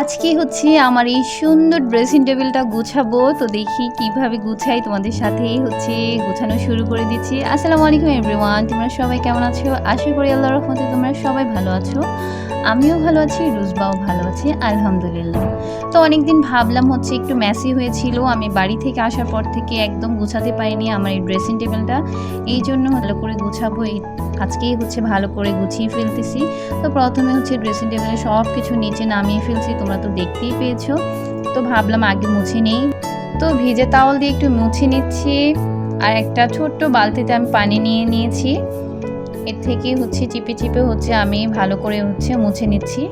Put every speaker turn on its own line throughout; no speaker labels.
আজকে হচ্ছে আমার এই সুন্দর ড্রেসিং টেবিলটা গুছাবো। তো দেখি কীভাবে গুছাই তোমাদের সাথেই হচ্ছে গুছানো শুরু করে দিচ্ছি। আসসালামু আলাইকুম এভরিওয়ান তোমরা সবাই কেমন আছো? আশা করি আল্লাহ রহমতে তোমরা সবাই ভালো আছো। আমিও ভালো আছি, রুজবাও ভালো আছে, আলহামদুলিল্লাহ। তো অনেকদিন ভাবলাম হচ্ছে একটু ম্যাসি হয়েছিল, আমি বাড়ি থেকে আসার পর থেকে একদম গুছাতে পারিনি আমার এই ড্রেসিং টেবিলটা এই জন্য ভালো করে গুছাবো, এই আজকেই হচ্ছে ভালো করে গুছিয়ে ফেলতেছি। তো প্রথমে হচ্ছে ড্রেসিং টেবিলে সব কিছু নিচে নামিয়ে ফেলছি, তোমরা তো দেখতেই পেয়েছ। তো ভাবলাম আগে মুছে নেই। তো ভিজে তাওয়াল দিয়ে একটু মুছে নিচ্ছি, আর একটা ছোট্ট বালতিতে আমি পানি নিয়ে নিয়েছি। এর থেকে হচ্ছে চিপে চিপে হচ্ছে আমি ভালো করে হচ্ছে মুছে নিচ্ছি।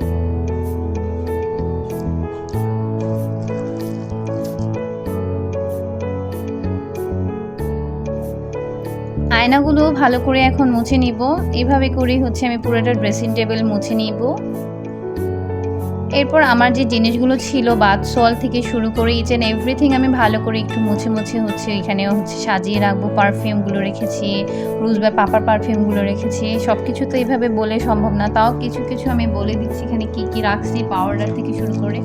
আয়নাগুলো ভালো করে এখন মুছে নিব। এভাবে করে হচ্ছে আমি পুরোটা ড্রেসিং টেবিল মুছে নিব। এরপর আমার যে জিনিসগুলো ছিল বাথ সল থেকে শুরু করে ইচ অ্যান্ড এভরিথিং আমি ভালো করে একটু মুছে মুছে হচ্ছে এখানে হচ্ছে সাজিয়ে রাখব পারফিউমগুলো রেখেছি, রুজ বা পাপার পারফিউমগুলো রেখেছি সব কিছু তো এইভাবে বলে সম্ভব না, তাও কিছু কিছু আমি বলে দিচ্ছি এখানে কি কি রাখছি পাউডার থেকে শুরু করে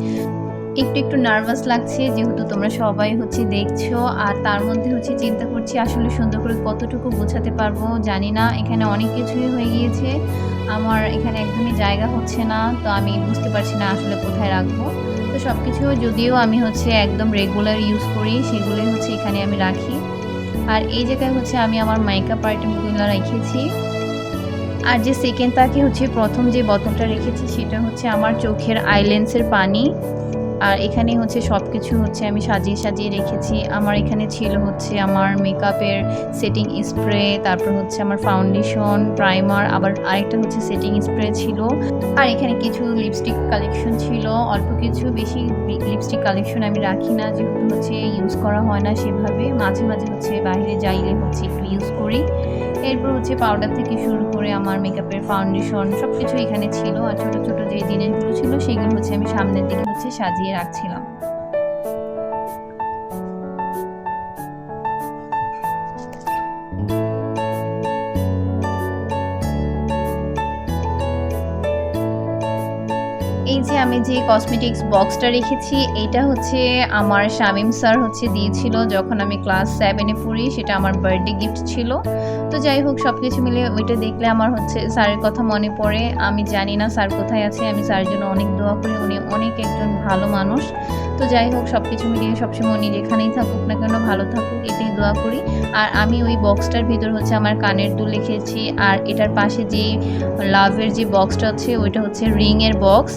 একটু একটু নার্ভাস লাগছে, যেহেতু তোমরা সবাই হচ্ছে দেখছ, আর তার মধ্যে হচ্ছে চিন্তা করছি আসলে সুন্দর করে কতটুকু বোঝাতে পারব জানি না, এখানে অনেক কিছুই হয়ে গিয়েছে, আমার এখানে একদমই জায়গা হচ্ছে না, তো আমি বুঝতে পারছি না আসলে কোথায় রাখব। তো সব কিছু যদিও আমি হচ্ছে একদম রেগুলার ইউজ করি, সেগুলোই হচ্ছে এখানে আমি রাখি। আর এই জায়গায় হচ্ছে আমি আমার মেকআপ আইটেমগুলো রেখেছি। আর যে সেকেন্ড তাকে হচ্ছে প্রথম যে বোতলটা রেখেছি, সেটা হচ্ছে আমার চোখের আইলেন্সের পানি। আর এখানে হচ্ছে সব কিছু হচ্ছে আমি সাজিয়ে সাজিয়ে রেখেছি। আমার এখানে ছিল হচ্ছে আমার মেকআপের সেটিং স্প্রে তারপর হচ্ছে আমার ফাউন্ডেশন প্রাইমার আবার আরেকটা হচ্ছে সেটিং স্প্রে ছিল। আর এখানে কিছু লিপস্টিক কালেকশন ছিল। অল্প কিছু বেশি লিপস্টিক কালেকশন আমি রাখি না, যেহেতু হচ্ছে ইউজ করা হয় না সেভাবে। মাঝে মাঝে হচ্ছে বাইরে যাইলে হচ্ছে একটু ইউজ করি। এরপর হচ্ছে পাউডার থেকে শুরু করে আমার মেকআপের ফাউন্ডেশন সব কিছু এখানে ছিল। আর ছোটো ছোটো যে জিনিসগুলো ছিল সেগুলো হচ্ছে আমি সামনের দিকে হচ্ছে সাজিয়ে রাখছিলাম। এই যে আমি যে কসমেটিক্স বক্সটা রেখেছি, এটা হচ্ছে আমার শামিম স্যার হচ্ছে দিয়েছিল যখন আমি ক্লাস সেভেনে পড়ি, সেটা আমার বার্থডে গিফট ছিল। তো যাই হোক সব কিছু মিলে ওইটা দেখলে আমার হচ্ছে স্যারের কথা মনে পড়ে। আমি জানি না স্যার কোথায় আছে, আমি স্যারের জন্য অনেক দোয়া করি, উনি অনেক একজন ভালো মানুষ। তো যাই হোক সব কিছু মিলিয়ে সবসময় উনি যেখানেই থাকুক না কেন ভালো থাকুক, এটাই দোয়া করি। আর আমি ওই বক্সটার ভিতর হচ্ছে আমার কানের দুল লিখেছি, আর এটার পাশে যে লাভের যে বক্সটা আছে, ওইটা হচ্ছে রিংয়ের বক্স।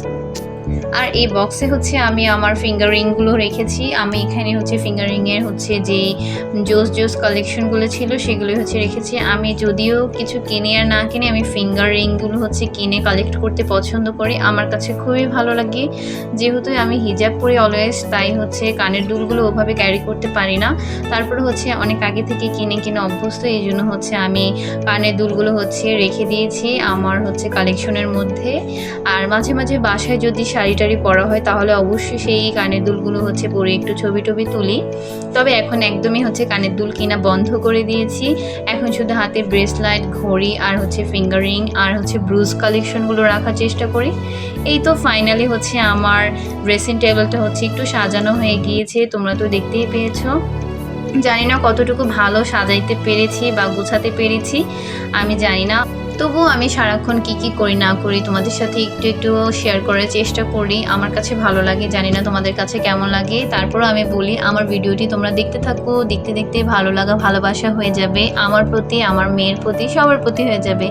আর এই বক্সে হচ্ছে আমি আমার ফিঙ্গার রিংগুলো রেখেছি। আমি এখানে হচ্ছে ফিঙ্গারিংয়ের হচ্ছে যে জোস জোস কালেকশনগুলো ছিল সেগুলো হচ্ছে রেখেছি। আমি যদিও কিছু কিনে আর না কিনে, আমি ফিঙ্গার রিংগুলো হচ্ছে কিনে কালেক্ট করতে পছন্দ করি। আমার কাছে খুবই ভালো লাগে। যেহেতু আমি হিজাব পরি অলওয়েজ তাই হচ্ছে কানের দুলগুলো ওভাবে ক্যারি করতে পারি না। তারপরে হচ্ছে অনেক আগে থেকে কিনে কিনে অভ্যস্ত, এই জন্য হচ্ছে আমি কানের দুলগুলো হচ্ছে রেখে দিয়েছি আমার হচ্ছে কালেকশনের মধ্যে। আর মাঝে মাঝে বাসায় যদি শাড়ি টাড়ি পরা হয়, তাহলে অবশ্যই সেই কানের দুলগুলো হচ্ছে পরে একটু ছবি টবি তুলি। তবে এখন একদমই হচ্ছে কানের দুল কিনা বন্ধ করে দিয়েছি। এখন শুধু হাতে ব্রেসলাইট, ঘড়ি আর হচ্ছে ফিঙ্গারিং আর হচ্ছে ব্রুজ কালেকশনগুলো রাখার চেষ্টা করি। এই তো ফাইনালি হচ্ছে আমার ড্রেসিং টেবিলটা হচ্ছে একটু সাজানো হয়ে গিয়েছে, তোমরা তো দেখতেই পেয়েছ। জানি না কতটুকু ভালো সাজাইতে পেরেছি বা গুছাতে পেরেছি, আমি জানি না। তবুও আমি সারাক্ষণ কি কি করি না করি তোমাদের সাথে একটু একটু শেয়ার করার চেষ্টা করি। আমার কাছে ভালো লাগে, জানি না তোমাদের কাছে কেমন লাগে। তারপরও আমি বলি, আমার ভিডিওটি তোমরা দেখতে থাকো। দেখতে দেখতে ভালো লাগা, ভালোবাসা হয়ে যাবে। আমার প্রতি, আমার মেয়ের প্রতি, সবার প্রতি হয়ে যাবে।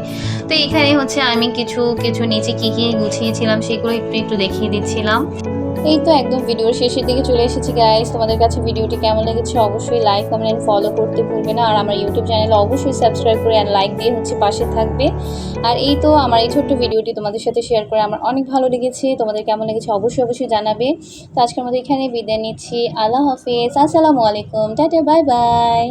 তো এখানে হচ্ছে আমি কিছু কিছু নিচে কী কী গুছিয়েছিলাম সেগুলো একটু একটু দেখিয়ে দিচ্ছিলাম। এই তো একদম ভিডিওর শেষের দিকে চলে এসেছি গাইস তোমাদের কাছে ভিডিওটি কেমন লেগেছে অবশ্যই লাইক কমেন্ট ফলো করতে ভুলবে না। আর আমার ইউটিউব চ্যানেলে অবশ্যই সাবস্ক্রাইব করে অ্যান্ড লাইক দিয়ে হচ্ছে পাশে থাকবে। আর এই তো আমার এই ছোট্ট ভিডিওটি তোমাদের সাথে শেয়ার করে আমার অনেক ভালো লেগেছে। তোমাদের কেমন লেগেছে অবশ্যই অবশ্যই জানাবে। তো আজকের মতো এখানে বিদায় নিচ্ছি। আল্লাহ হাফিজ। আসসালামু আলাইকুম। Tata bye bye